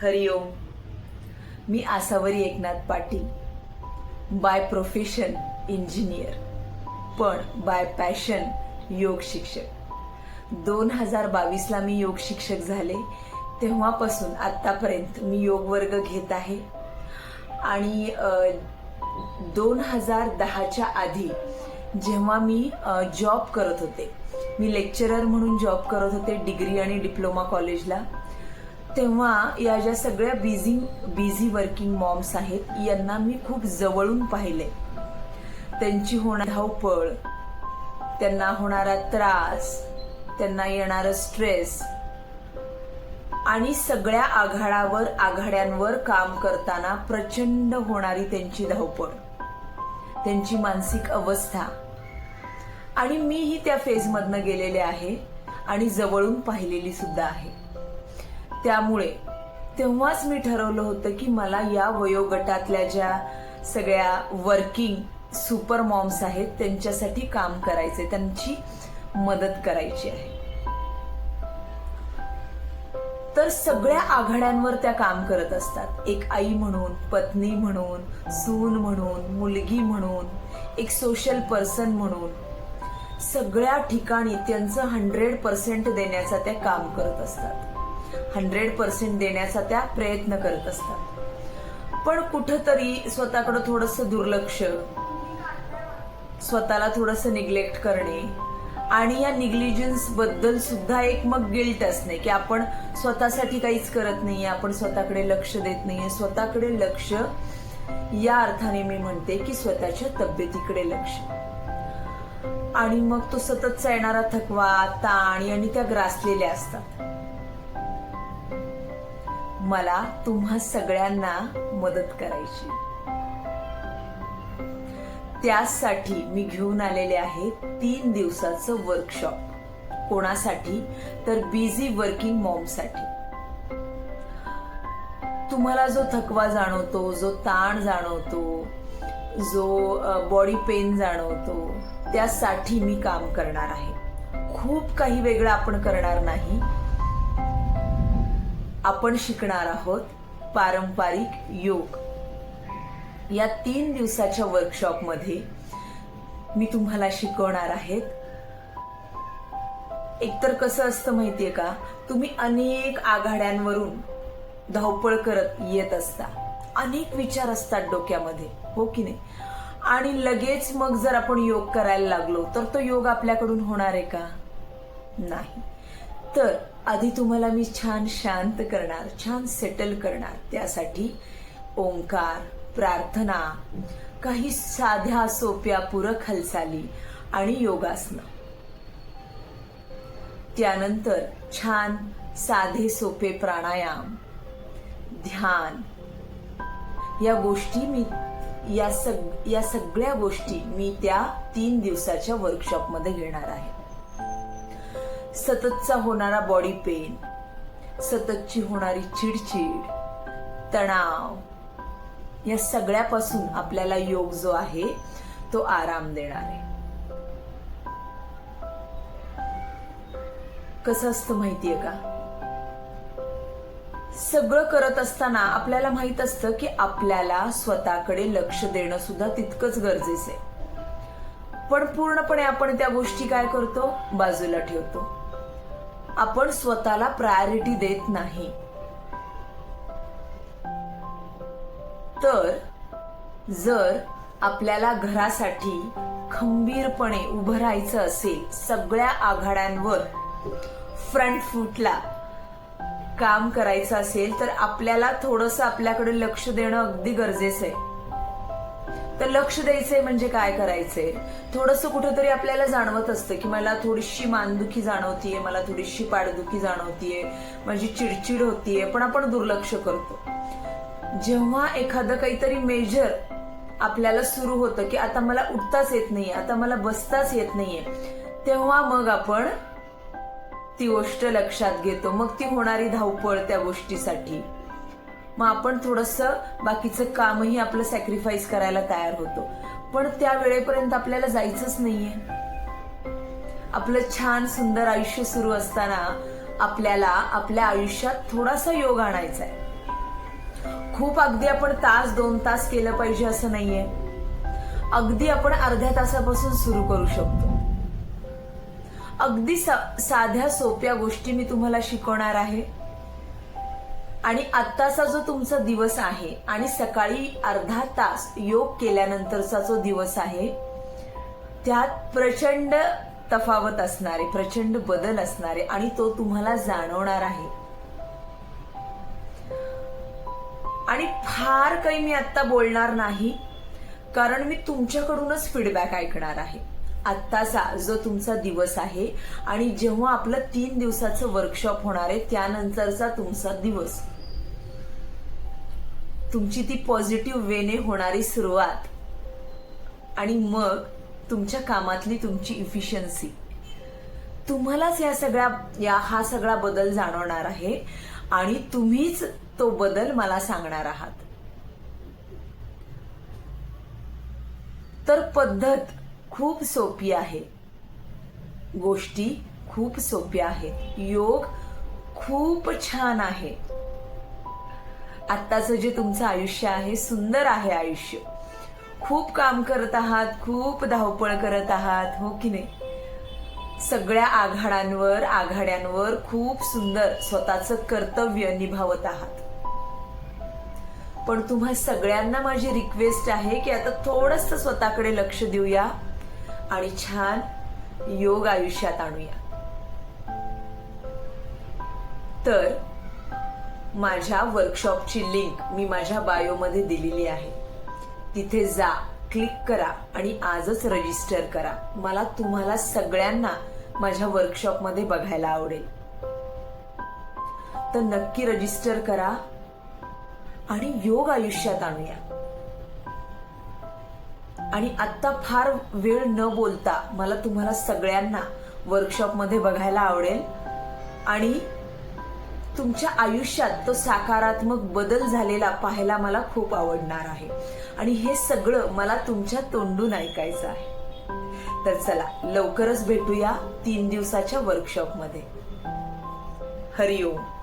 Hariom me Asavari Eknath Patil by profession engineer पण by passion योग शिक्षक. दोन हजार बावीसला मी योग शिक्षक झाले तेव्हापासून आत्तापर्यंत मी योग वर्ग घेत आहे. आणि दोन हजार दहाच्या आधी जेव्हा मी जॉब करत होते मी लेक्चरर म्हणून जॉब करत होते डिग्री आणि डिप्लोमा कॉलेजला तेव्हा या ज्या सगळ्या बिझी बिझी वर्किंग मॉम्स आहेत यांना मी खूप जवळून पाहिले. त्यांची होणार धावपळ त्यांना होणारा त्रास त्यांना येणारा स्ट्रेस आणि सगळ्या आघाडावर आघाड्यांवर काम करताना प्रचंड होणारी त्यांची धावपळ त्यांची मानसिक अवस्था. आणि मीही त्या फेजमधनं गेलेले आहे आणि जवळून पाहिलेली सुद्धा आहे. त्यामुळे तेव्हाच मी ठरवलं होतं की मला या वयोगटातल्या ज्या सगळ्या वर्किंग सुपर मॉम्स आहेत त्यांच्यासाठी काम करायचे त्यांची मदत करायची आहे. तर सगळ्या आघाड्यांवर त्या काम करत असतात. एक आई म्हणून पत्नी म्हणून सून म्हणून मुलगी म्हणून एक सोशल पर्सन म्हणून सगळ्या ठिकाणी त्यांचं हंड्रेड पर्सेंट देण्याचा त्या काम करत असतात. हंड्रेड पर्सेंट देण्याचा त्या प्रयत्न करत असतात. पण कुठंतरी स्वतःकडे थोडस दुर्लक्ष स्वतःला थोडस निग्लेक्ट करणे आणि या निग्लिजन्सबद्दल सुद्धा एक मग गिल्ट असणे की आपण स्वतःसाठी काहीच करत नाहीये आपण स्वतःकडे लक्ष देत नाहीये. स्वतःकडे लक्ष या अर्थाने मी म्हणते की स्वतःच्या तब्येतीकडे लक्ष. आणि मग तो सततचा येणारा थकवा ताण आणि त्या ग्रासलेल्या असतात. मला तुम्हा सगळ्यांना मदत करायची. त्यासाठी मी घेऊन आलेले आहे तीन दिवसाचं वर्कशॉप कोणासाठी? तर बिझी वर्किंग मॉमसाठी तुम्हाला जो थकवा जाणवतो जो ताण जाणवतो जो बॉडी पेन जाणवतो त्यासाठी मी काम करणार आहे. खूप काही वेगळं आपण करणार नाही आपण शिकणार आहोत पारंपरिक योग. या तीन दिवसाच्या वर्कशॉपमध्ये मी तुम्हाला शिकवणार आहेत. एकतर कसं असतं माहितीये का? तुम्ही अनेक आघाड्यांवरून धावपळ करत येत असता. अनेक विचार असतात डोक्यामध्ये हो की नाही? आणि लगेच मग जर आपण योग करायला लागलो तर तो योग आपल्याकडून होणार आहे का? नाही. तर आधी तुम्हाला मी छान शांत करणार छान सेटल करणार. त्यासाठी ओंकार प्रार्थना काही साध्या सोप्या पूरक हालचाली आणि योगासनं. त्यानंतर छान साधे सोपे प्राणायाम ध्यान. या गोष्टी मी या सग या सगळ्या गोष्टी मी त्या तीन दिवसाच्या वर्कशॉपमध्ये घेणार आहे. सततचा होणारा बॉडी पेन सततची होणारी चिडचिड तणाव या सगळ्यापासून आपल्याला योग जो आहे तो आराम देणार आहे. कसं असतं माहितीये का? सगळं करत असताना आपल्याला माहीत असतं की आपल्याला स्वतःकडे लक्ष देणं सुद्धा तितकंच गरजेचं आहे. पण पूर्णपणे आपण त्या गोष्टी काय करतो? बाजूला ठेवतो. आपण स्वतःला प्रायोरिटी देत नाही. तर जर आपल्याला घरासाठी खंबीरपणे उभं राहायचं असेल सगळ्या आघाड्यांवर फ्रंट फूटला काम करायचं असेल तर आपल्याला थोडंसं आपल्याकडे लक्ष देणं अगदी गरजेचं आहे. तर लक्ष द्यायचंय म्हणजे काय करायचंय? थोडस कुठंतरी आपल्याला जाणवत असतं की मला थोडीशी मानदुखी जाणवतीये मला थोडीशी पाडदुखी जाणवतीये माझी चिडचिड होतीये पण आपण दुर्लक्ष करतो. जेव्हा एखादं काहीतरी मेजर आपल्याला सुरू होतं की आता मला उठताच येत नाहीये आता मला बसताच येत नाहीये तेव्हा मग आपण ती गोष्ट लक्षात घेतो. मग ती होणारी धावपळ त्या गोष्टीसाठी. मग आपण थोडस बाकीचं कामही आपलं सॅक्रिफाईस करायला तयार होतो. पण त्या वेळेपर्यंत आपल्याला जायचंच नाहीये. आपलं छान सुंदर आयुष्य सुरू असताना आपल्याला आपल्या आयुष्यात थोडासा योग आणायचा आहे खूप अगदी आपण तास दोन तास केलं पाहिजे असं नाहीये. अगदी आपण अर्ध्या तासापासून सुरू करू शकतो. अगदी सा- साध्या सोप्या गोष्टी मी तुम्हाला शिकवणार आहे. आणि आत्ताचा जो तुमचा दिवस आहे आणि सकाळी अर्धा तास योग केल्यानंतरचा जो दिवस आहे त्यात प्रचंड तफावत असणारे प्रचंड बदल असणारे आणि तो तुम्हाला जाणवणार आहे. आणि फार काही मी आत्ता बोलणार नाही कारण मी तुमच्याकडूनच फीडबॅक ऐकणार आहे. आत्ताचा जो तुमचा दिवस आहे आणि जेव्हा आपलं तीन दिवसाचं वर्कशॉप होणार आहे त्यानंतरचा तुमचा दिवस. तुमची ती पॉझिटिव्ह वेने होणारी सुरुवात. आणि मग तुमच्या कामातली तुमची इफिशियन्सी तुम्हालाच या सगळ्या या हा सगळा बदल जाणवणार आहे आणि तुम्हीच तो बदल मला सांगणार आहात. तर पद्धत खूप सोपी आहे. गोष्टी खूप सोप्या आहेत. योग खूप छान आहे. आत्ताचं जे तुमचं आयुष्य आहे सुंदर आहे आयुष्य. खूप काम करत आहात खूप धावपळ करत आहात हो की नाही? सगळ्या आघाड्यांवर आघाड्यांवर खूप सुंदर स्वतःचं कर्तव्य निभावत आहात. पण तुम्हा सगळ्यांना माझी रिक्वेस्ट आहे की आता थोडस स्वतःकडे लक्ष देऊया. आणि छान योग आयुष्यात आणूया. तर माझ्या वर्कशॉपची लिंक मी माझ्या बायोमध्ये दिलेली आहे. तिथे जा क्लिक करा आणि आजच रजिस्टर करा. मला तुम्हाला सगळ्यांना माझ्या वर्कशॉपमध्ये बघायला आवडेल. तर नक्की रजिस्टर करा आणि योग आयुष्यात आणूया. आणि आत्ता फार वेळ न बोलता मला तुम्हाला सगळ्यांना वर्कशॉपमध्ये बघायला आवडेल. आणि तुमच्या आयुष्यात तो सकारात्मक बदल झालेला पाहायला मला खूप आवडणार आहे. आणि हे सगळं मला तुमच्या तोंडून ऐकायचं आहे. तर चला लवकरच भेटूया तीन दिवसाच्या वर्कशॉपमध्ये हरिओम.